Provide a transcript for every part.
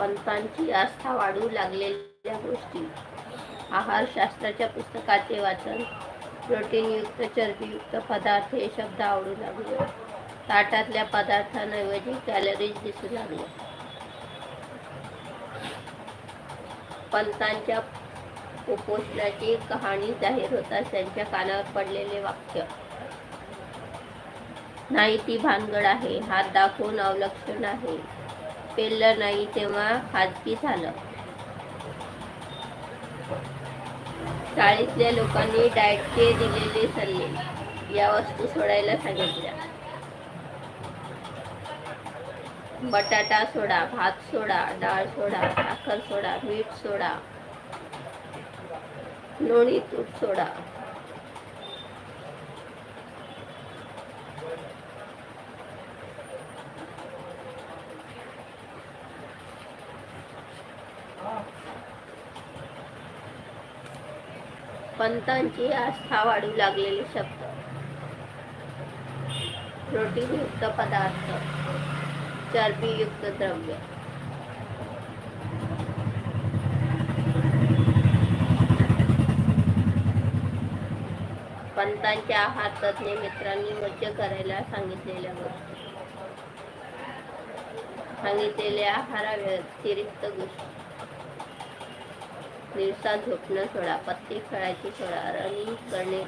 पंतांची आस्था वाढू लागलेल्या गोष्टी. आहारशास्त्राच्या पुस्तकाचे वाचन प्रोटीनयुक्त चरबीयुक्त पदार्थ हे शब्द आवडू लागले. ताटातल्या पदार्थांऐवजी कॅलरीज दिसू लागले. पंतांच्या कुपोषणाची कहाणी जाहीर होताच त्यांच्या कानावर पडलेले वाक्य. नाही ती भानगड आहे हात दाखवून अवलक्षण आहे. पेललं नाही तेव्हा खाजगी झालं. चाळीतल्या लोकांनी डाएटचे दिलेले सल्ले या वस्तू सोडायला सांगितल्या. बटाटा सोडा भात सोडा डाळ सोडा साखर सोडा मीठ सोडा लोणी तूप सोडा. पंतांची आस्था वाढू लागलेले शब्द. प्रोटीनयुक्त पदार्थ. चरबीयुक्त द्रव्य. पंतांच्या आहार तज्ज्ञ मित्रांनी मज्ज करायला सांगितलेल्या गोष्टी. सांगितलेल्या आहाराव्यतिरिक्त गोष्टी. दिवसा झोपणं सोडा पत्ती खेळायची सोडा रनिंग करणे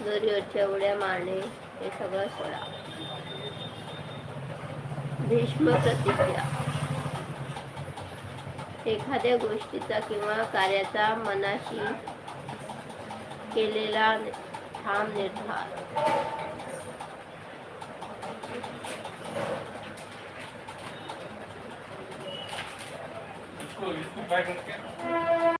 दोरीवरच्या उड्या मारणे हे सगळं सोडा. भीष्म प्रतिक्रिया एखाद्या गोष्टीचा किंवा कार्याचा मनाशी केलेला ठाम निर्धार. escolhido por mais um tempo.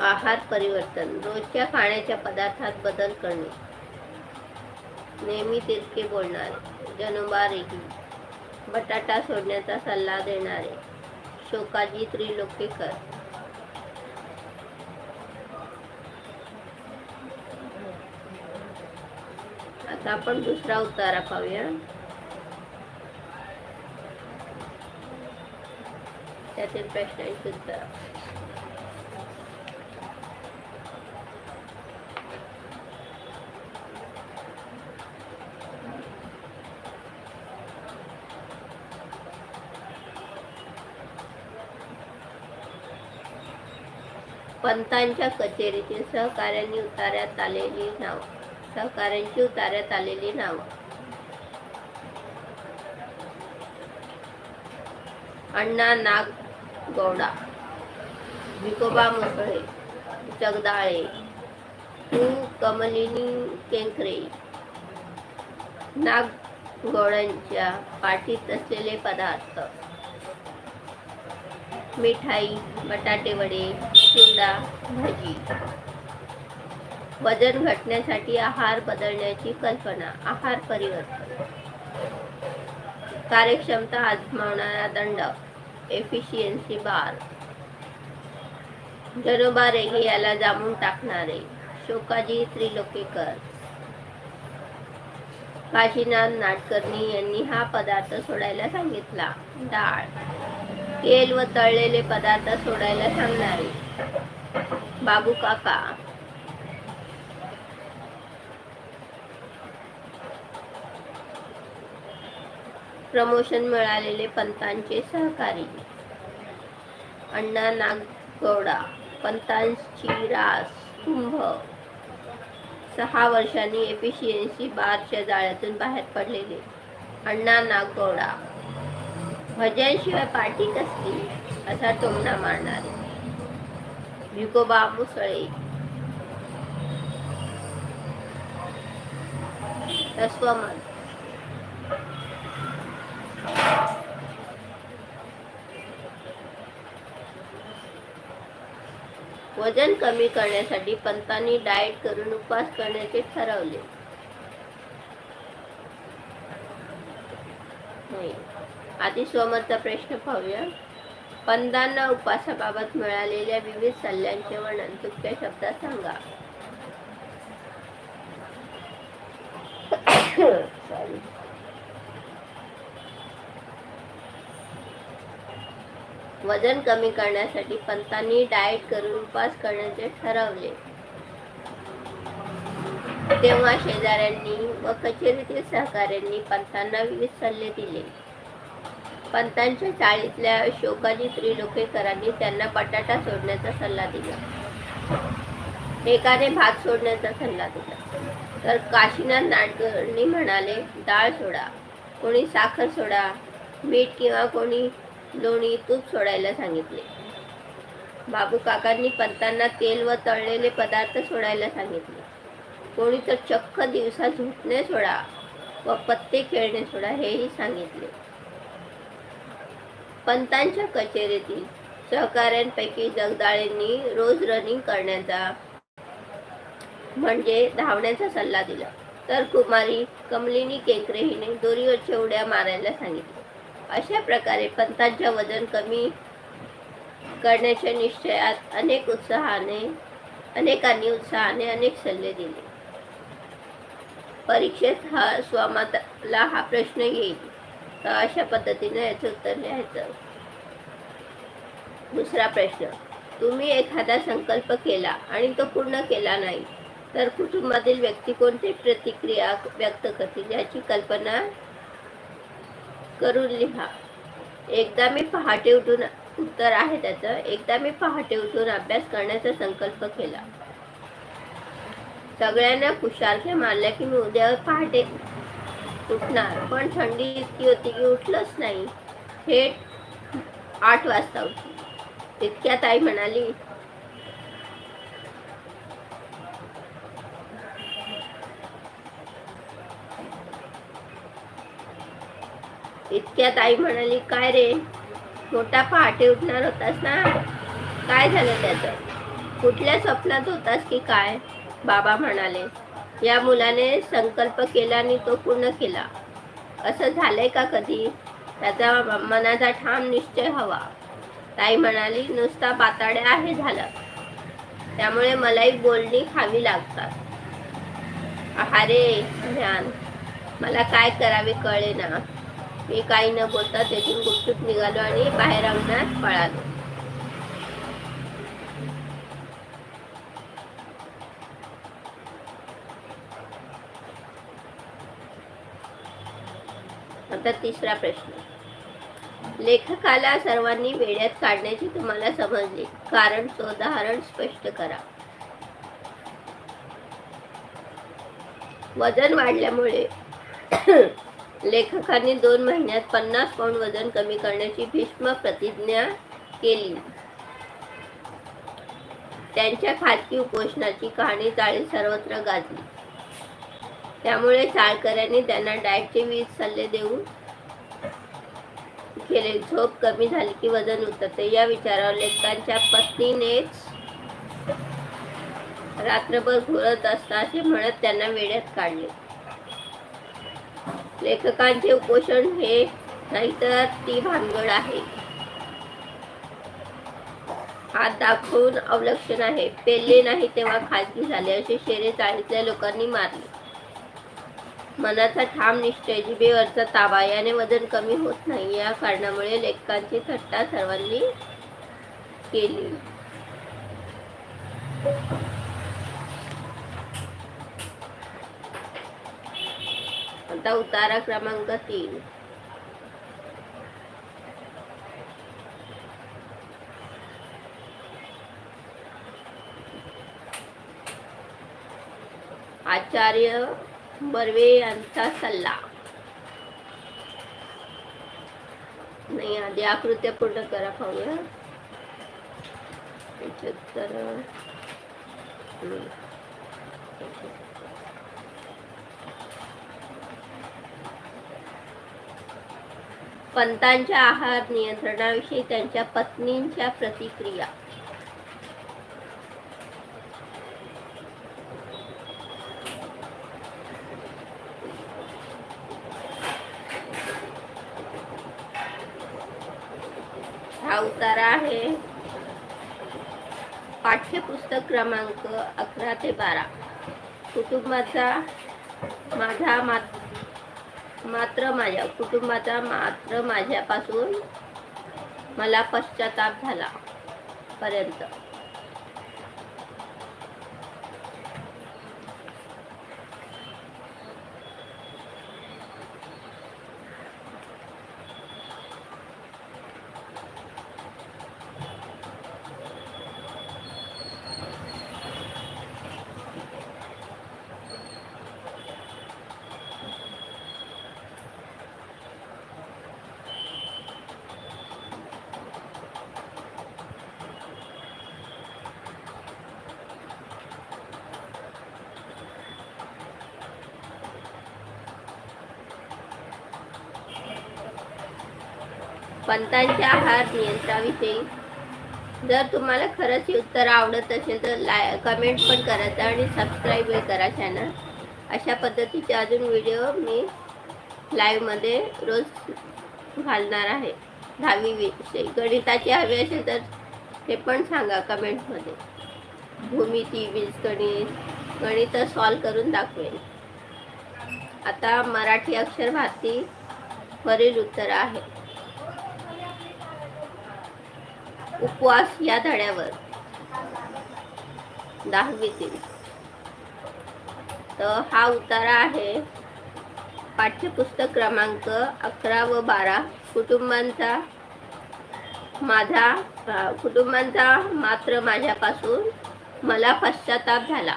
आहार परिवर्तन रोजच्या खाण्याच्या पदार्थात बदल करणे. नेहमी तिरके बोलणारे जनुबारेगी बटाटा सोडण्याचा सल्ला देणारे शोकाजी त्रिलोकेकर. आता आपण दुसरा उतारा पाहूया. त्यातील प्रश्नांची उत्तरा. पंतांच्या कचेरीतील सहकार्यांनी उतार्यात आलेली नाव. सहकार्यांची उतार्यात आलेली नाव. अण्णा नाग गौडा विकोबा मुसळे जगदाळे तू कमलिनी केंकरे नाग गौडांच्या पाठीत असलेले पदार्थ. मिठाई बटाटे वडे चिवडा भजी. वजन घटण्यासाठी आहार बदलण्याची कल्पना आहार परिवर्तन. कार्यक्षमता आजमावणारा दंड एफिशियन्सी बार. जनोबा रेगे याला जामून टाकणारे शोकाजी त्रिलोकेकर. काशीनाथ नाटकर्णी यांनी हा पदार्थ सोडायला सांगितला डाळ. तेल व तळलेले पदार्थ सोडायला सांगणारे. बाबू काका. प्रमोशन मिळालेले पंतांचे सहकारी. अण्णा नागगौडा पंतांची रास कुंभ. सहा वर्षांनी एफिशियन्सी बारच्या जाळ्यातून बाहेर पडलेले. अण्णा नागगौडा. भजनशिवाय पार्टी कसली? असा टोमणा मारणारे. भिकोबा मुसळे तस्वमत वजन कमी करण्यासाठी पंतांनी डाएट करून उपवास करण्याचे ठरवले नाही. आधी स्वमतचा प्रश्न पाहूया. पंदांना उपासाबाबत मिळालेल्या विविध सल्ल्यांचे वर्णन तुमच्या शब्दात सांगा. वजन कमी करण्यासाठी पंतांनी डाएट करून उपास करण्याचे ठरवले. तेव्हा शेजाऱ्यांनी व कचेरीतील सहकाऱ्यांनी पंतांना विविध सल्ले दिले. पंतांच्या चाळीतल्या शोकाजी त्रिलोकेकरांनी त्यांना बटाटा सोडण्याचा सल्ला दिला. एकाने भात सोडण्याचा सल्ला दिला. तर काशीनाथ नाडकर्णी म्हणाले डाळ सोडा कोणी साखर सोडा मीठ किंवा कोणी लोणी तूप सोडायला सांगितले. बाबू काकांनी पंतांना तेल व तळलेले पदार्थ सोडायला सांगितले. कोणी तर चक्क दिवसा झोपणे सोडा व पत्ते खेळणे सोडा हेही सांगितले. पंतांच्या कचेरीतील सहकाऱ्यांपैकी जगदाळेंनी रोज रनिंग करण्याचा म्हणजे धावण्याचा सल्ला दिला. तर कुमारी कमलिनी केंकरे हिने दोरीवरच्या उड्या मारायला सांगितले. अशा प्रकारे पंतांच्या वजन कमी करण्याच्या निश्चयात अनेक उत्साहाने अनेकांनी उत्साहाने अनेक सल्ले दिले. परीक्षेत हा स्वमताला हा प्रश्न येईल. तर अशा पद्धतीने याचं उत्तर लिहायचं. दुसरा प्रश्न. तुम्ही एखादा संकल्प केला आणि तो पूर्ण केला नाही तर कुटुंबातील व्यक्ती कोणती प्रतिक्रिया व्यक्त करतील याची कल्पना करून लिहा. एकदा मी पहाटे उठून उत्तर आहे त्याचं एकदा मी पहाटे उठून अभ्यास करण्याचा संकल्प केला. सगळ्यांना खुशारख्या मारल्या की मी उद्या पहाटे उठणार पण थंडी इतकी होती की उठलंच नाही. थेट आठ वाजता उठली. तितक्यात आई म्हणाली इतक्यात आई म्हणाली काय रे? मोठा पहाटे उठणार होतास ना? काय झालं त्याचं? कुठल्या स्वप्नात होतास की काय? बाबा म्हणाले या मुलाने संकल्प केला आणि तो पूर्ण केला. असं झालंय का कधी? त्याचा मनाचा ठाम निश्चय हवा. ताई म्हणाली नुसता पाताड्या आहे झालं. त्यामुळे मलाही बोलणी खावी लागतात. अरे ज्ञान. मला काय करावे कळे ना मी काही न बोलता तेथून गुपचूप निघालो आणि बाहेर अंगणात पळालो. आता तिसरा प्रश्न. लेखकाला सर्वांनी वेड्यात काढण्याची तुम्हाला समजली. कारण तो उदाहरण स्पष्ट करा. वजन वाढल्यामुळे लेखकांनी दोन महिन्यात पन्नास पाऊंड वजन कमी करण्याची भीष्म प्रतिज्ञा केली. त्यांच्या खाजगी उपोषणाची कहाणी चाळी सर्वत्र गाजली. त्यामुळे चाळकऱ्यांनी त्यांना डाएटचे वीज सल्ले देऊन केले झोप कमी झाली की वजन उतरते. या विचारावर लेखकांच्या पत्नीनेच रात्रभर घुरत असता असे म्हणत त्यांना वेड्यात काढले. लेखकांचे उपोषण हे नाहीतर ती भानगड आहे. हात दाखवून अवलक्षण आहे. पेलले नाही तेव्हा खाजगी झाले असे शेरे चाळीतल्या लोकांनी मारले. मनाचा ठाम निश्चय जिभेवरचा ताबा याने वजन कमी होत नाही. या कारणामुळे लेखकांची थट्टा सर्वांनी केली. आता उतारा क्रमांक तीन. आचार्य बर्वे यांचा सल्ला. नाही आधी आकृत्या पूर्ण करा पाहूया. तर पंतांच्या आहार नियंत्रणाविषयी त्यांच्या पत्नींच्या प्रतिक्रिया हा उतारा आहे पाठ्यपुस्तक क्रमांक अकरा ते बारा. कुटुंबाचा माझा मात मात्र माझ्या कुटुंबाचा मात्र माझ्यापासून मला पश्चाताप झाला पर्यंत. पंतांच्या आहार नियंत्रणाविषयी. जर तुम्हाला खरंच हे उत्तर आवडत असेल तर लाय कमेंट पण करायचं आणि सबस्क्राईबही करा चॅनल अशा पद्धतीचे अजून व्हिडिओ मी लाईव्हमध्ये रोज घालणार आहे. दहावी विषयी. गणिताचे हवे असेल तर ते पण सांगा कमेंटमध्ये भूमिती बीजगणित गणित. सॉल्व करून दाखवेन. आता मराठी अक्षर भारती वरील उत्तर आहे. उपवास या धड्यावर. दहावीतील तर हा उतारा आहे. पाठ्यपुस्तक क्रमांक अकरा व बारा. कुटुंबांचा माझा कुटुंबांचा मात्र माझ्यापासून मला पश्चाताप झाला.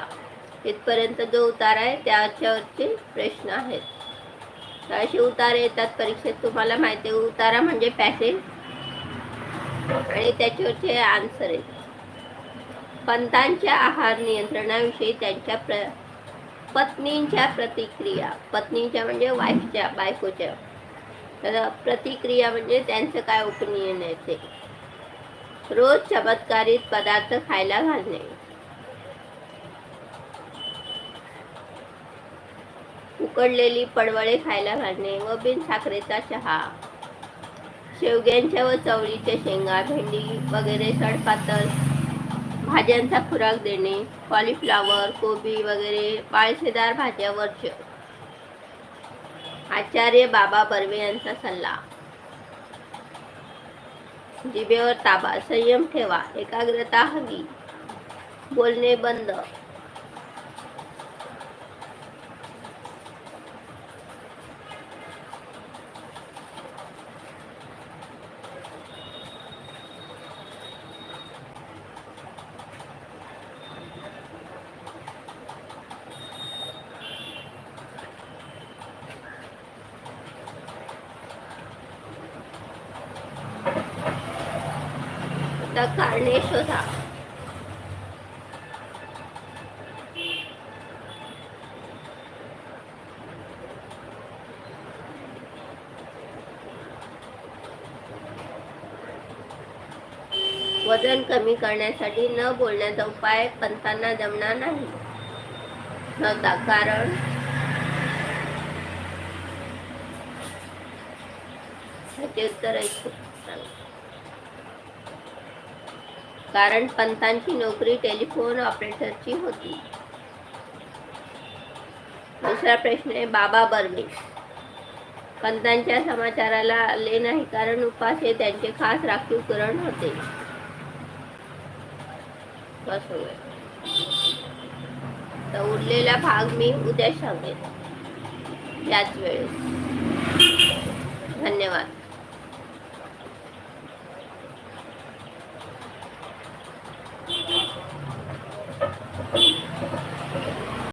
इथपर्यंत जो उतार आहे त्याच्यावरचे प्रश्न आहेत. असे उतारे येतात. परीक्षेत तुम्हाला माहिती आहे उतारा म्हणजे पॅसेज आणि त्याच्यावरचे आन्सर आहेत. पंतांच्या आहार नियंत्रणाविषयी त्यांच्या प्र पत्नींच्या प्रतिक्रिया पत्नींच्या म्हणजे वाईफच्या बायकोच्या. तर प्रतिक्रिया म्हणजे त्यांचं काय ओपिनियन आहे ते. रोज चमत्कारित पदार्थ खायला घालणे. उकडलेली पडवळे खायला घालणे व बिनसाखरेचा चहा. शेवग्यांच्या व चवळीच्या शेंगा भेंडी वगैरे सडपातळ भाज्यांचा खुराक देणे कॉलीफ्लावर कोबी वगैरे पाळसेदार भाज्या वर्ष आचार्य बाबा बर्वे यांचा सल्ला. जिभेवर ताबा संयम ठेवा एकाग्रता हवी. बोलणे बंद. आता शोधा वजन कमी करण्यासाठी न बोलण्याचा उपाय पंतांना जमणार नाही. नव्हता कारण? उत्तर ऐकू सांगा. कारण पंतांची नोकरी टेलिफोन ऑपरेटरची होती. दुसरा प्रश्न आहे बाबा बर्वे पंतांच्या समाचाराला आले नाही कारण उपास हे त्यांचे खास राखीव करण होते तर उरलेला भाग मी उद्या सांगेन. याच वेळेस. धन्यवाद.